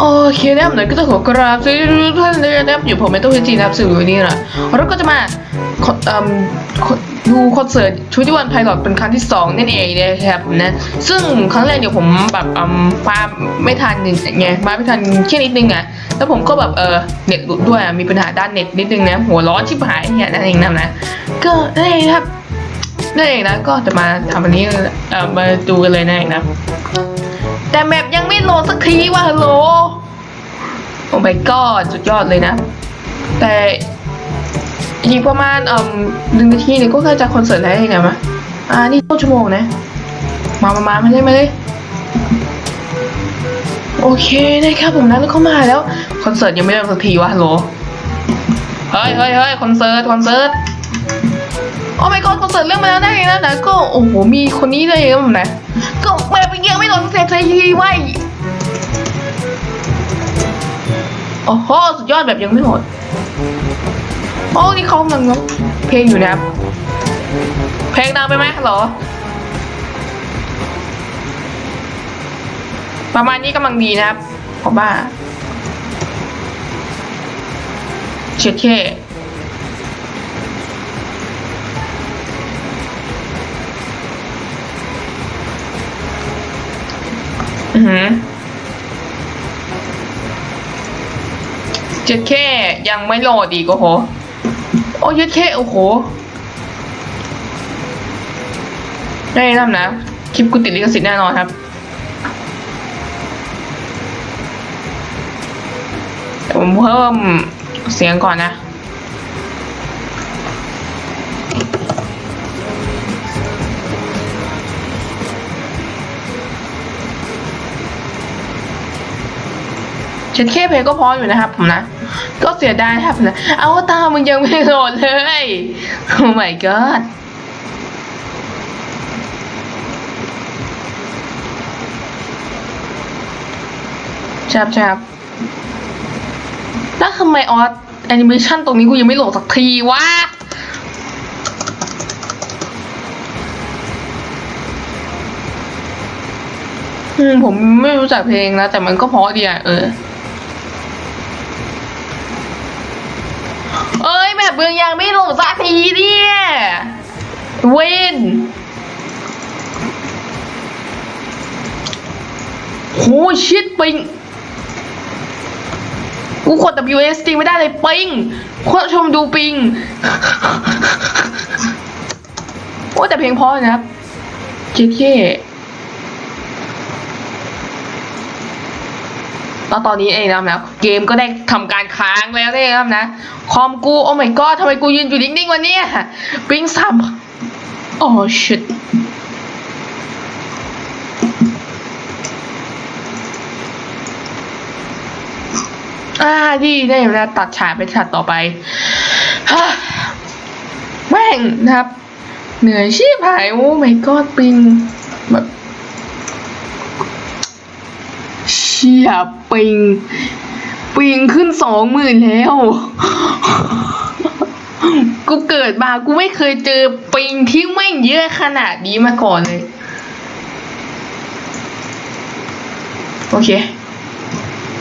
โอเคนะครับหน่อยก็ต้องขอกราบสวัสดีทุกท่านเลยนะครับอยู่ผมเมโตเฮจีนะครับสื่อวันนี้นะเราก็จะมาดูคอนเสิร์ตชูที่วันไพลอตเป็นครั้งที่สองนั่นเองนะครับนะซึ่งครั้งแรกเนี่ยวผมแบบอืมมาไม่ทันไงมาไม่ทันแค่นิดนึงอะแล้วผมก็แบบเออเน็ตหลุดด้วยมีปัญหาด้านเน็ตนิดนึงนะหัวร้อนชิบหายเนี่ยนั่นเองนะนะก็นั่นเองนะครับนั่นเองนะก็จะมาทำอันนี้เออมาดูกันเลยนั่นเองนะ แต่แมปยังไม่โหลดสักทีว่ะฮัลโหลโอ้ my god สุดยอดเลยนะ แต่อีกประมาณเอ่อหนึ่งนาทีเนี่ยก็ใกล้จะคอนเสิร์ตแล้วเองนะมะอ่า นี่ต้นชั่วโมงนะ มามามามาเลยมาเลยโอเคนะครับผมนะแล้วเข้ามาแล้ว คอนเสิร์ตยังไม่เริ่มสักทีวะฮัลโหล เฮ้ยเฮ้ยเฮ้ยคอนเสิร์ต คอนเสิร์ต โอ้ my god คอนเสิร์ตเริ่มมาแล้วได้ไงนะนะก็โอ้โหมีคนนี้ด้วยนะผมนะก็แม่ไปเยอะไม่โดนเสร็จทีไว้ยโอ้โหสุดยอดแบบยังไม่หมดโอ้นี่เขากำลังเพลงอยู่นะครับเพลงดังไปไหมเหรอ ประมาณนี้กำลังดีนะครับเพราะว่าเช็ดแค่ อือหือจะแค่ยังไม่โหลดอีกโอ้โห โอ้ยดแค่โอ้โห ได้ทำนะ คลิปกูติดลิขสิทธิ์แน่นอนครับ ผมเพิ่มเสียงก่อนนะ เช็ดแค่เพลงก็พออยู่นะครับผมนะ ก็เสียดายครับนะ เอาตามึงยังไม่โหลดเลย โอ้ my god ชับชับแล้วทำไมออสแอนิเมชันตรงนี้กูยังไม่โหลดสักทีวะผมไม่รู้จักเพลงนะแต่มันก็เพราะดีอะเออ เบืองยังไม่ลดสักทีเนี่ยเวนโหชิดปิงกูกด WSD ไม่ได้เลยปิงคนชมดูปิงโอ้แต่เพลงพราะนะครับเจ๊เท่ แล้วตอนนี้เองนะครับเกมก็ได้ทำการค้างแล้วนะครับนะ คอมกู โอ้ my god ทำไมกูยืนอยู่นิ่งๆวันนี้ปิ้งซ้ำโอ้ shit อ่าดีได้แล้วตัดฉากไปฉากต่อไปฮ่าแม่งนะครับ เหนื่อยชีพหาย โอ้ my god ปิงแบบ เชียปิง ปิงขึ้นสองหมื่นแล้ว กูเกิดมากูไม่เคยเจอปิงที่ไม่เยอะขนาดนี้มาก่อนเลย โอเค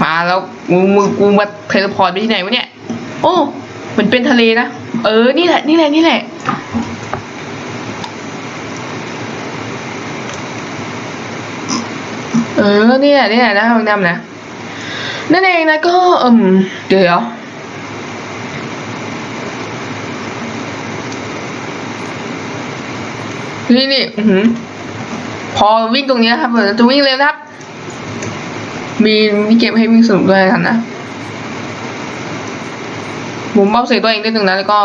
มาแล้วกูมึงกูมาเทเลพอร์ตไปที่ไหนวะเนี่ย โอ้ มันเป็นทะเลนะ เออ นี่แหละ นี่แหละ นี่แหละ เออเนี่ยเนี่ยนะห้องน้ำนะ นั่นเองนะก็อืมเดี๋ยวนี่นี่อือพอวิ่งตรงเนี้ยครับเราจะวิ่งเร็วนะครับ มีมีเก็บให้วิ่งสนุกด้วยกันนะผมเบาเสียตัวเองได้หนึ่งนะแล้วก็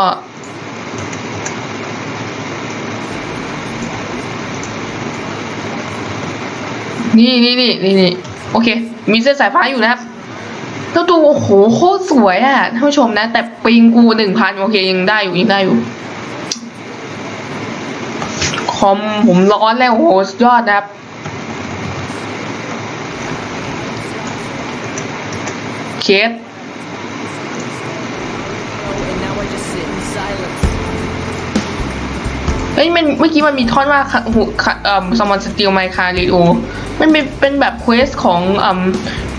นี่นี่นี่นี่นี่โอเค มีเส้นสายฟ้าอยู่นะครับแล้วดูโอ้โหโคตรสวยอะท่านผู้ชมนะ แต่ปิงกูหนึ่งพันโอเคยังได้อยู่ยังได้อยู่คอมผมร้อนแล้วโอ้โหสุดยอดนะครับเคส เอ้ยมันเมื่อกี้มันมีท่อนว่าหูเอ่อ someone steal my car radio มันเป็นเป็นแบบเควสของเอ่ม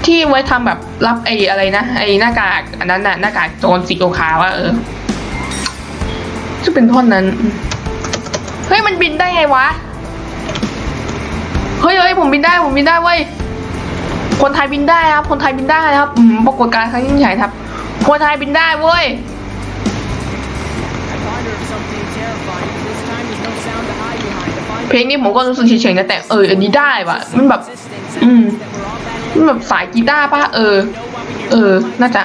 ที่ไว้ทำแบบรับไอ้อะไรนะไอ้หน้ากากอันนั้นน่ะหน้ากากโจรสีขาวว่าเออจะเป็นท่อนนั้น เฮ้ยมันบินได้ไงวะ เฮ้ยเฮ้ยผมบินได้ผมบินได้เว้ย คนไทยบินได้ครับ คนไทยบินได้ครับปรากฏการณ์ครั้งยิ่งใหญ่ครับ คนไทยบินได้เว้ย เพลงนี้ผมก็รู้สึกเฉยๆนะแต่เอออันนี้ได้ว่ะ มันแบบ อืมมันแบบสายกีตาร์ป่ะเออ เออ น่าจะ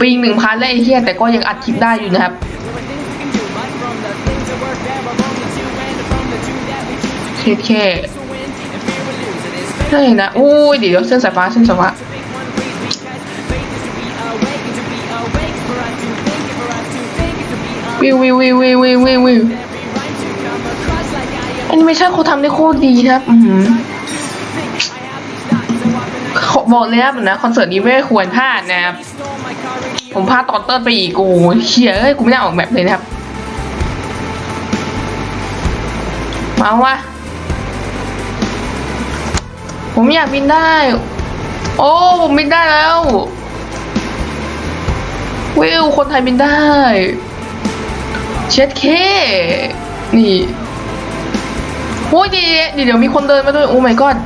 ปีหนึ่งพันแล้วไอ้เหี้ยแต่ก็ยังอัดคลิปได้อยู่นะครับเท่แค่ใช่นะอุ้ยเดี๋ยวเส้นสายฟ้าเส้นสายฟ้าวิววิววิววิววิววิว แอนิเมชันเขาทำได้โคตรดีนะครับอือบอกเลยนะครับนะคอนเสิร์ตนี้ไม่ควรพลาดนะครับ ผมพลาดตอนเติ้ลไปอีกกูเชียเอ้ยกูไม่น่าออกแบบเลยนะครับ มาวะผมอยากบินได้ โอ้ ผมบินได้แล้ว วิวคนไทยบินได้ เช็ดเค นี่ โอ้ยเดี๋ยวเดี๋ยวมีคนเดินมาด้วย โอ้ my god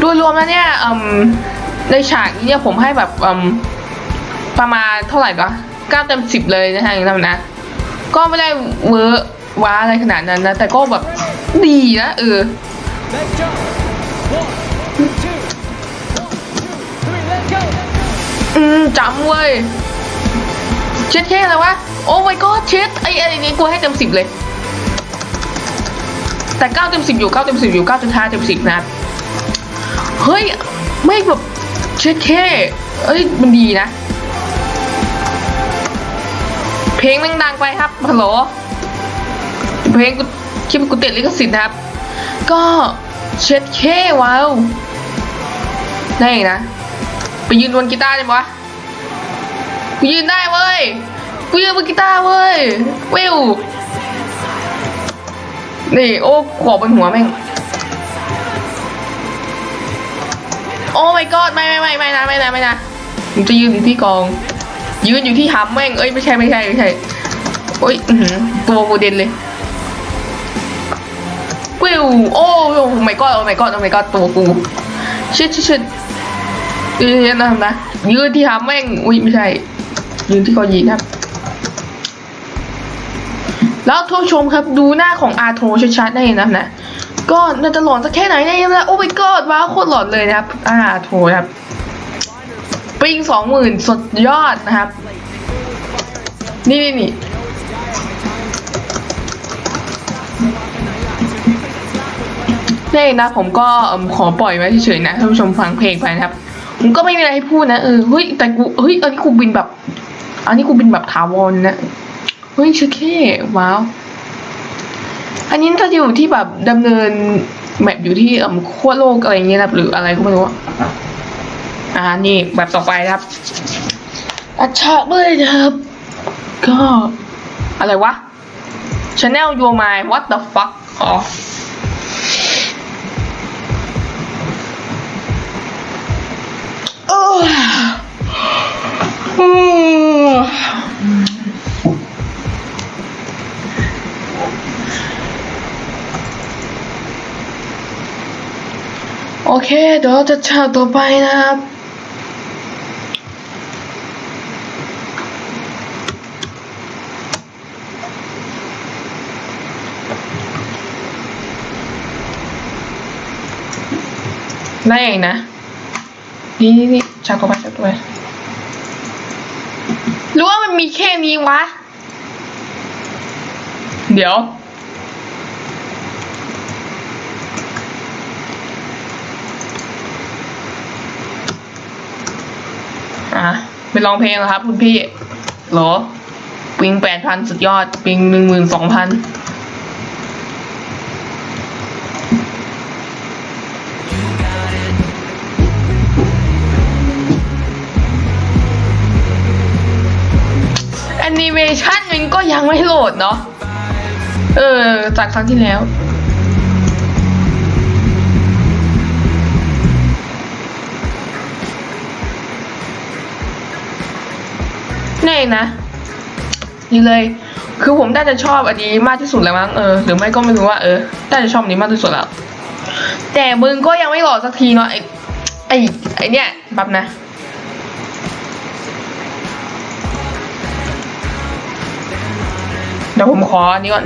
โดยรวมแล้วเนี่ยในฉากนี้เนี่ยผมให้แบบประมาณเท่าไหร่ก็เก้าเต็มสิบเลยนะฮะอย่างนั้นนะ ก็ไม่ได้เวอร์ว้าอะไรขนาดนั้นนะ แต่ก็แบบดีนะ เอออืมจำเว้ย เช็ดแค่อะไรวะ โอ้ my god เช็ดไอ้ไอ้นี่กูให้เต็มสิบเลย แต่เก้าเต็มสิบอยู่เก้าเต็มสิบอยู่เก้าจุดห้าเต็มสิบนะ เฮ้ย ไม่แบบเช็ดแค่เอ้ย มันดีนะ เพลงแม่งดังไปครับฮัลโหลเพลงกูคิดว่ากูติดลิขสิทธิ์นะครับ ก็เช็ดแค่ว้าวได้อีกนะ ไปยืนบนกีตาร์ได้ปะวะ กูยืนได้เว้ย กูยืนบนกีตาร์เว้ย วิว นี่ โอ้ขอบนหัวแม่ง โอ้ my god ไม่ไม่ไม่ไม่นะไม่นะไม่นะผมจะยืนอยู่ที่กอง ยืนอยู่ที่หัมแม่ง เอ้ยไม่ใช่ไม่ใช่ไม่ใช่ โอ้ยอือตัวโมเดลเลยวิวโอ้โอ้ my god โอ้ my god โอ้ my god ตัวกูชิดชิดชิดยืนนะนะยืนที่หัมแม่งอุ้ยไม่ใช่ ยืนที่กอยีนครับ แล้วทุกชมครับดูหน้าของอาโทชัดๆได้นะนะก็น่าจะหลอนสักแค่ไหนเนี่ยนะโอ้ my god ว้าวโคตรหลอนเลยนะครับอาโทครับปิงสองหมื่นสุดยอดนะครับ นี่นี่นี่นี่นะผมก็ขอปล่อยไว้เฉยๆนะท่านผู้ชมฟังเพลงไปนะครับ ผมก็ไม่มีอะไรให้พูดนะเออเฮ้ยแต่กูเฮ้ยอันนี้กูบินแบบ อันนี้กูบินแบบถาวรนะเฮ้ยเชคเคว้าว อันนี้ถ้าอยู่ที่แบบดำเนินแมปอยู่ที่เอ่มขั้วโลกอะไรเงี้ยนะหรืออะไรก็ไม่รู้อะอ่านี่แบบต่อไปนะครับอัชชาเลยนะครับ ก็อะไรวะ Channel Your Mind What the fuck อ๋อ โอเค เดี๋ยวเราจะฉากต่อไปนะครับได้เองนะ นี่นี่นี่ฉากต่อไปฉากต่อไป รู้ว่ามันมีแค่นี้วะ เดี๋ยว อะไปลองเพลงนะครับคุณพี่หรอ ปิงแปดพันสุดยอด ปิงหนึ่งหมื่นสองพัน นินิเมชันมันก็ยังไม่โหลดเนาะ เออ จากครั้งที่แล้ว นี่นะ นี่เลย คือผมน่าจะชอบอันนี้มากที่สุดแล้วมั้ง เออ หรือไม่ก็ไม่รู้ว่า เออ น่าจะชอบอันนี้มากที่สุดแล้ว แต่มึงก็ยังไม่หล่อสักทีเนาะ ไอไอไอเนี่ยแป๊บนะ ดี๋ยวผมขออันนี้ก่อน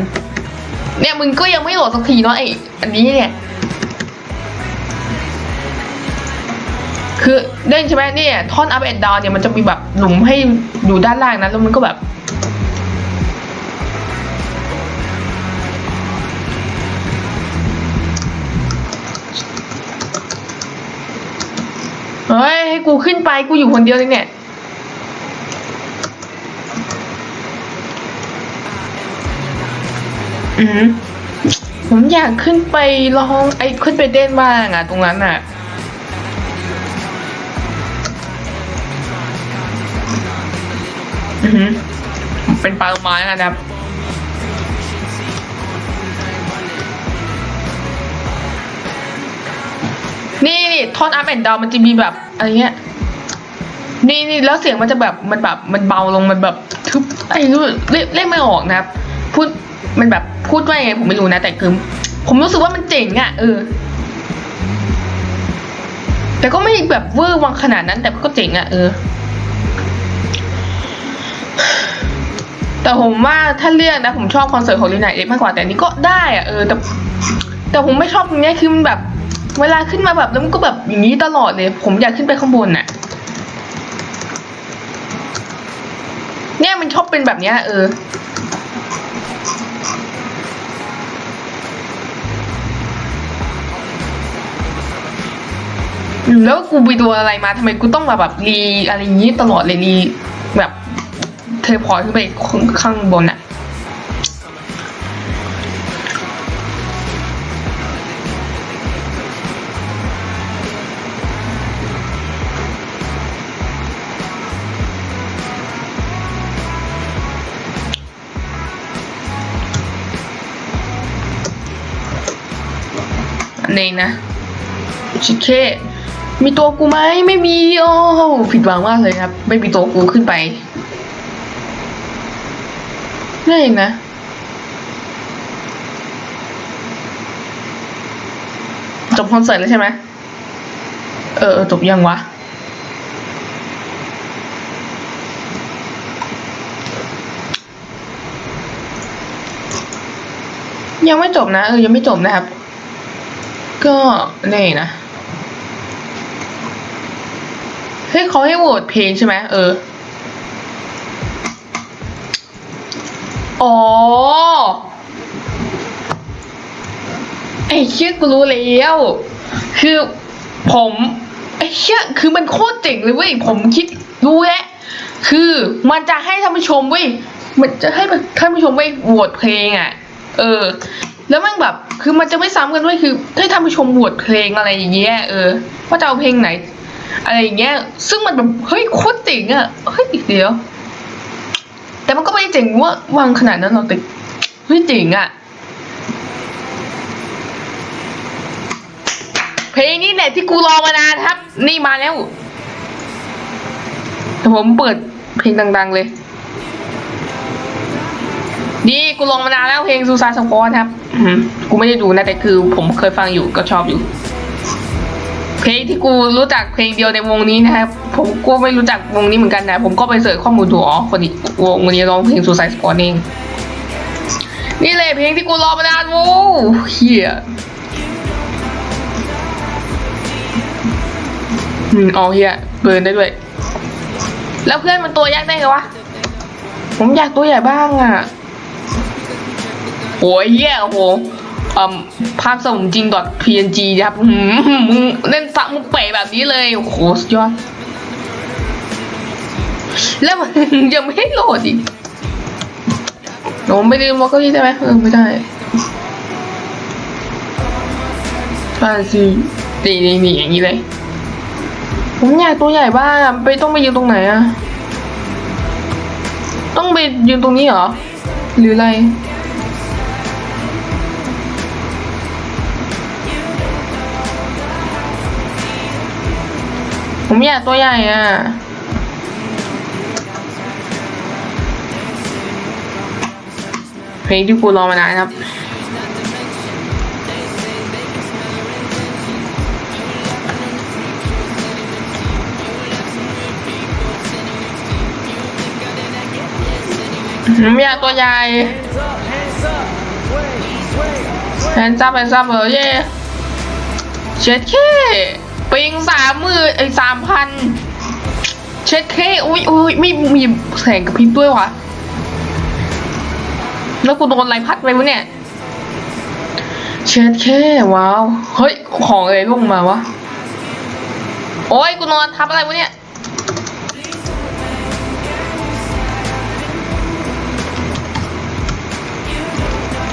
เนี่ยมึงก็ยังไม่โหลดสักทีเนาะไออันนี้เนี่ย คือเล่นใช่ไหมเนี่ยท่อน up and down เนี่ยมันจะมีแบบหลุมให้อยู่ด้านล่างนะแล้วมันก็แบบเฮ้ยให้กูขึ้นไปกูอยู่คนเดียวเลยเนี่ย อืมผมอยากขึ้นไปลองไอ้ขึ้นไปเต้นบ้างอะตรงนั้นอะอือหือเป็นปลาโลมานะครับนี่นี่ท่อนอัพแอนด์ดาวมันจะมีแบบอะไรเงี้ยนี่นี่แล้วเสียงมันจะแบบมันแบบมันเบาลงมันแบบทึบไอ้รู้เรียเรียกไม่ออกนะครับพูด มันแบบพูดว่ายังไงผมไม่รู้นะ แต่คือ ผมรู้สึกว่ามันเจ๋งอะ่ะ เออ แต่ก็ไม่แบบเวอร์วังขนาดนั้น แต่ก็เจ๋งอะ่ะ เออ แต่ผมว่าถ้าเลือกนะ ผมชอบคอนเสิร์ตของลีนายเอ็กมากกว่าแต่นี้ก็ได้อะ่ะเออแต่แต่ผมไม่ชอบตรงเนี้ยคือมันแบบ เวลาขึ้นมาแบบแล้วมันก็แบบอย่างนี้ตลอดเลย ผมอยากขึ้นไปข้างบนน่ะ เนี่ยมันชอบเป็นแบบเนี้ยเออ แล้วกูไปดูอะไรมาทำไมกูต้องมาแบบรีอะไรอย่างนี้ตลอดเลยรีแบบเทพอยขึ้นไปข้างบนอะนนี้นะชิเค มีตัวกูไหมไม่มีโอ้ผิดหวังมากเลยครับ ไม่มีตัวกูขึ้นไปนี่เองนะจบคอนเสิร์ตแล้วใช่ไหมเออเออจบยังวะยังไม่จบนะเออยังไม่จบนะครับ ก็นี่นะ เฮ้ยเขาให้โหวตเพลงใช่ไหมเออ อ๋อ ไอ้เชี่ยกูรู้แล้ว คือผม ไอ้เชี่ยคือมันโคตรเจ๋งเลยเว้ย ผมคิดรู้แล้ว คือมันจะให้ท่านผู้ชมเว้ย มันจะให้ท่านผู้ชมเว้ยโหวตเพลงอะ เออ แล้วมันแบบ คือมันจะไม่ซ้ำกันด้วยคือให้ท่านผู้ชมโหวตเพลงอะไรอย่างเงี้ย เออ ว่าจะเอาเพลงไหน อะไรอย่างเงี้ย ซึ่งมันแบบเฮ้ยโคตรเจ๋งอะเฮ้ยเดียว แต่มันก็ไม่ได้เจ๋งว่าวางขนาดนั้นหรอกแต่เฮ้ยเจ๋งอะเพลงนี้แหละที่กูรอมานานครับ นี่มาแล้วแต่ผมเปิดเพลงดัง ๆ เลย นี่กูลองมานานแล้วเพลงซูซายสปอร์ครับ กูไม่ได้ดูนะแต่คือผมเคยฟังอยู่ก็ชอบอยู่ เพลงที่กูรู้จักเพลงเดียวในวงนี้นะครับผมก็ไม่รู้จักวงนี้เหมือนกันนะผมก็ไปเสิร์ชข้อมูลดูอ๋อคนนี้วงนี้ร้องเพลงซูซายสปอร์ตเองนี่เลยเพลงที่กูรอมานานว้เฮียอืมอ๋อเฮียเบิร์นได้ด้วย แล้วเพื่อนมันตัวยักษ์ได้ไงวะ ผมอยากตัวใหญ่บ้างอะโอ้ยเหี้ยโอ้โห อืมภาพสมจริง .png นะครับมึงเล่นสักมุกเป๋แบบนี้เลย โอ้โหสุดยอด แล้วมันยังไม่ให้โหลดอีกโอ้ไม่ได้มอเกอรี่ได้ไหมเออไม่ได้ใช่สินี่นี่นี่อย่างนี้เลย ผมอยากตัวใหญ่บ้างไปต้องไปยืนตรงไหนอะต้องไปยืนตรงนี้เหรอ หรืออะไร ผมอยากตัวใหญ่อะ เพลงที่กูรอมานานครับ ผมอยากตัวใหญ่แฮนซับแฮนซับเหรอเย่เช็ดเค ปิงสามมือไอ้สามพันเช็ดเคอุ้ยอุ้ยไม่มีแสงกระพริบด้วยวะแล้วกูโดนอะไรพัดไปวะเนี่ย เช็ดเคว้าว เฮ้ย ของอะไรลงมาวะ โอ้ยกูนอนทับอะไรวะเนี่ย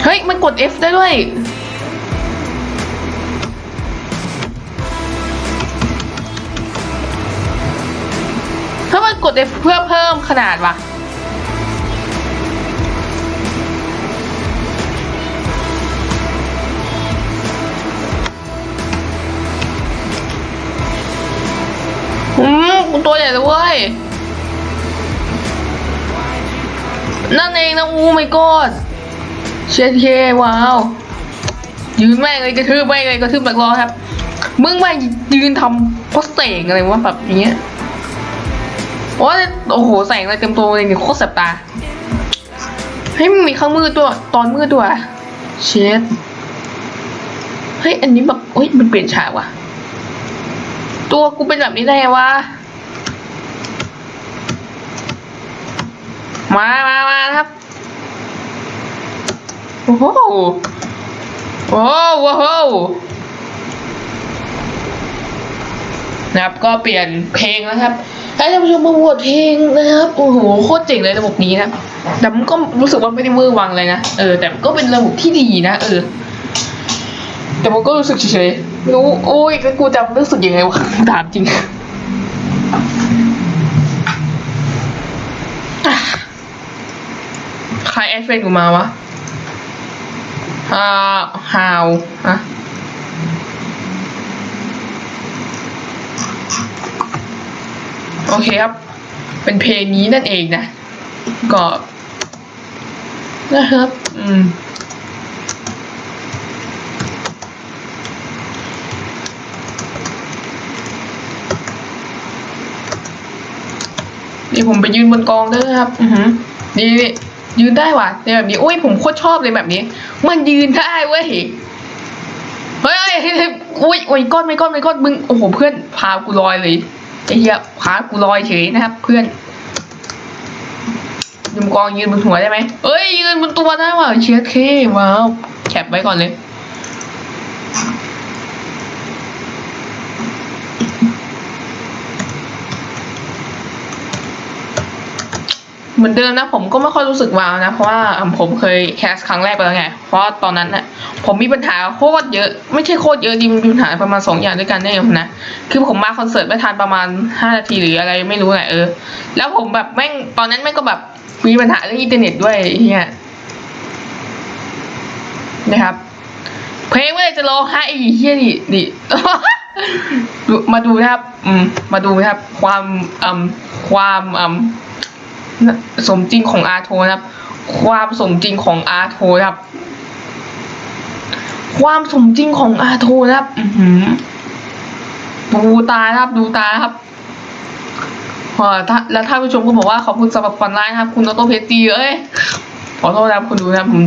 เฮ้ย มันกด F ได้ด้วย ถ้ามันกดเพื่อเพิ่มขนาดวะอืมตัวใหญ่เลยเว้ย นั่นเองนะอูไม่กอดเช็ดเคว้าว ยืนแม่งเลยกระทืบแม่งเลยกระทืบแบบรอครับ มึงมายืนทำโพสเตงอะไรวะแบบอย่างเงี้ย โอ้ยโอ้โหแสงอะไรเต็มตัวเลยนี่โคตรแสบตาเฮ้ยมันมีข้างมืดตัวตอนมืดตัวเช็ดเฮ้ยอันนี้แบบเฮ้ยมันเปลี่ยนฉากว่ะ ตัวกูเป็นแบบนี้ได้ไงวะมามามาครับโอ้โหโอ้โหโอ้โหนะครับก็เปลี่ยนเพลงแล้วครับ ให้ท่านผู้ชมมาโหวตเพลงนะครับโอ้โหโคตรเจ๋งเลยระบบนี้นะแต่มันก็รู้สึกว่าไม่ได้มือวังเลยนะเออแต่ก็เป็นระบบที่ดีนะเออ แต่มันก็รู้สึกเฉยๆรู้โอ้ยแล้วกูจะรู้สึกยังไงวะถามจริงใครแอดเฟนกูมาวะอ่า how อะ โอเคครับ เป็นเพลงนี้นั่นเองนะ ก็นะครับ อืมนี่ผมไปยืนบนกองได้นะครับ อือหือนี่ยืนได้ว่ะในแบบนี้อุ้ยผมโคตรชอบเลยแบบนี้ มันยืนได้เว้ย เฮ้ยเฮ้ยเฮ้ยเฮ้ยอุ้ยอุ้ยก้อนไม่ก้อนไม่ก้อนมึง โอ้โห เพื่อนพากูลอยเลย ไอ้เหี้ยขากูลอยเฉยนะครับ เพื่อนยืนกองยืนบนหัวได้ไหมเอ้ยยืนบนตัวได้ว่ะเชียร์เคว้าวแคปไว้ก่อนเลย เหมือนเดิมนะผมก็ไม่ค่อยรู้สึกว้าวนะ เพราะว่าผมเคยแคสครั้งแรกไปแล้วไง เพราะตอนนั้นน่ะผมมีปัญหาโคตรเยอะ ไม่ใช่โคตรเยอะดิมีปัญหาประมาณสองอย่างด้วยกันเนี่ยนะ คือผมมาคอนเสิร์ตไม่ทันประมาณห้านาทีหรืออะไรไม่รู้แหละเออ แล้วผมแบบแม่งตอนนั้นแม่งก็แบบมีปัญหาเรื่องอินเทอร์เน็ตด้วยเฮียนะครับ เพลงเมื่ไหร่จะร้องไห้อ้เฮียนี่นี่ดูมาดูนะครับ อืม มาดูนะครับ ความอืมความอืม สมจริงของอาโทนะครับ ความสมจริงของอาโทนะครับ ความสมจริงของอาโทนะครับหือดูตาครับดูตาครับพอถ้าแล้วท่านผู้ชมก็บอกว่าขอบคุณสำหรับคอนไลน์นะครับ คุณโตโต้เพชรตีเอ้ยขอโทษนะครับคุณดูนะผม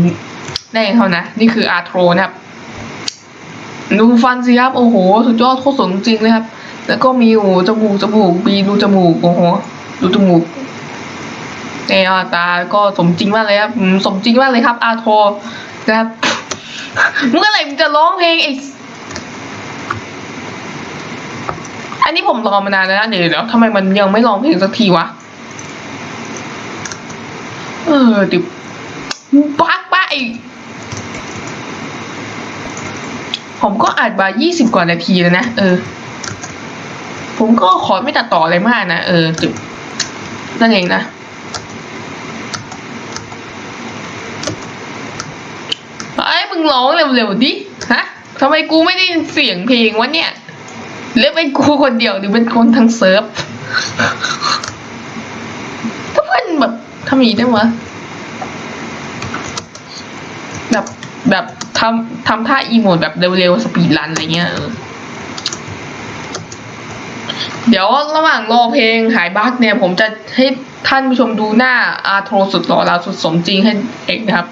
ได้เท่านะนี่คืออาโทนะครับดูฟันสิครับโอ้โห สุดยอดโคตรสมจริงเลยครับ แล้วก็มีโอ้จมูกจมูกมีดูจมูกโอ้โหดูจมูก เนี่ยตาก็สมจริงมากเลยครับสมจริงมากเลยครับอาโทนะครับเมื่อไหร่มึงจะร้องเพลงไอ้อันนี้ผมรอมานานแล้วนะเดี๋ยวเดี๋ยวทำไมมันยังไม่ร้องเพลงสักทีวะ เออดิปักไปผมก็อัดมายี่สิบกว่านาทีแล้วนะ เออ ผมก็ขอไม่ตัดต่ออะไรมากนะ เออจุดนั่นเองนะ มึงร้องเร็วๆดิฮะทำไมกูไม่ได้ยินเสียงเพลงวะเนี่ยหรือเป็นกูคนเดียวหรือเป็นคนทั้งเซิร์ฟถ้าเพื่อนแบบทำอย่างนี้ได้วะแบบแบบทำทำท่าอีโมดแบบเร็วๆสปีดรันอะไรเงี้ยเดี๋ยวระหว่างรอเพลงหายบั๊กเนี่ย ผมจะให้ท่านผู้ชมดูหน้าอาโทรสุดหล่อเราสุดสมจริงให้เอกนะครับ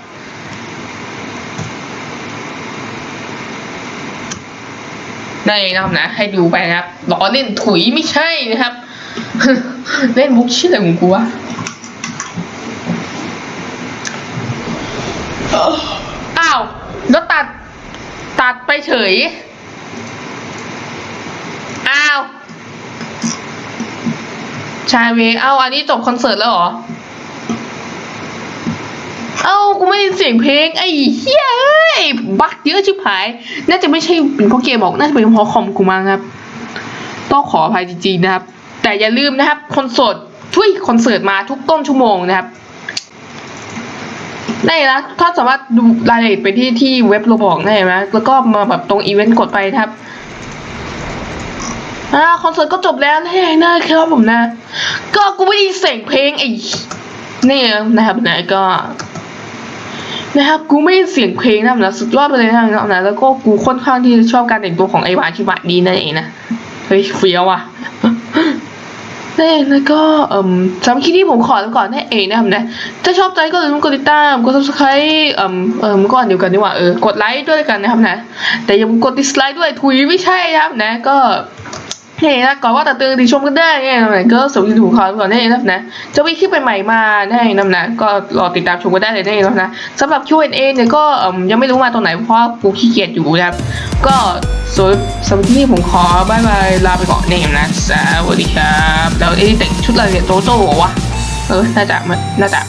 ได้นะครับนะ ให้ดูไปนะครับล้อเล่นถุยไม่ใช่นะครับ เล่นมุกชื่ออะไรของกูวะอ้าว แล้วตัด ตัดไปเฉย อ้าว ชายเวเอ้าอันนี้จบคอนเสิร์ตแล้วเหรอ เอ้ากูไม่ได้ยินเสียงเพลงไอ้เหี้ยเอ้ยบักเยอะชิบหาย น่าจะไม่ใช่เป็นเพราะเกมบอกน่าจะเป็นเพราะคอมกูมั้งครับ ต้องขออภัยจริงๆนะครับ แต่อย่าลืมนะครับคอนเสิร์ตช่วยคอนเสิร์ตมาทุกต้นชั่วโมงนะครับได้นะถ้าสามารถดูรายละเอียดไปที่ที่เว็บโรบอกได้ไหมแล้วก็มาแบบตรงอีเวนต์กดไปครับอ่าคอนเสิร์ตก็จบแล้วนะนะครับผมนะ ก็กูไม่ได้เสียงเพลงไอ้นี่นะครับนะก็ นะครับกูไม่ได้ยินเสียงเพลงนะครับนะสุดยอดไปเลยนะครับนะแล้วก็กูค่อนข้างที่จะชอบการแต่งตัวของไอหวานชิบะดีนั่นเองนะเฮ้ยเฟี้ยวอะนี่แล้วก็เอ่มสำหรับคลิปนี้ผมขอแล้วก่อนนั่นเองนะครับนะถ้าชอบใจก็อย่าลืมกดติดตามกด subscribe เอ่มเอ่มก็อันเดียวกันดีกว่าเออกดไลค์ด้วยกันนะครับนะแต่อย่าลืมกด dislike ด้วยถุยไม่ใช่นะครับนะก็ เฮ้ยนะก่อนว่าแต่เตือนติชมกันได้ไงนะก็สวัสดีทุกคนก่อนได้นะครับนะจะมีคลิปใหม่ๆมาได้นะนะก็รอติดตามชมกันได้เลยได้นะครับนะสำหรับ Q&A เนี่ยก็เอิ่มยังไม่รู้มาตรงไหนเพราะกูขี้เกียจอยู่นะครับก็สำหรัสำหรับที่นี่ผมขอบายบายลาไปก่อนเนี่ยนะสวัสดีครับแล้วเอ๊ะแต่งชุดอะไรเนี่ยโตโต้เหรอวะเออน่าจะมันน่าจะ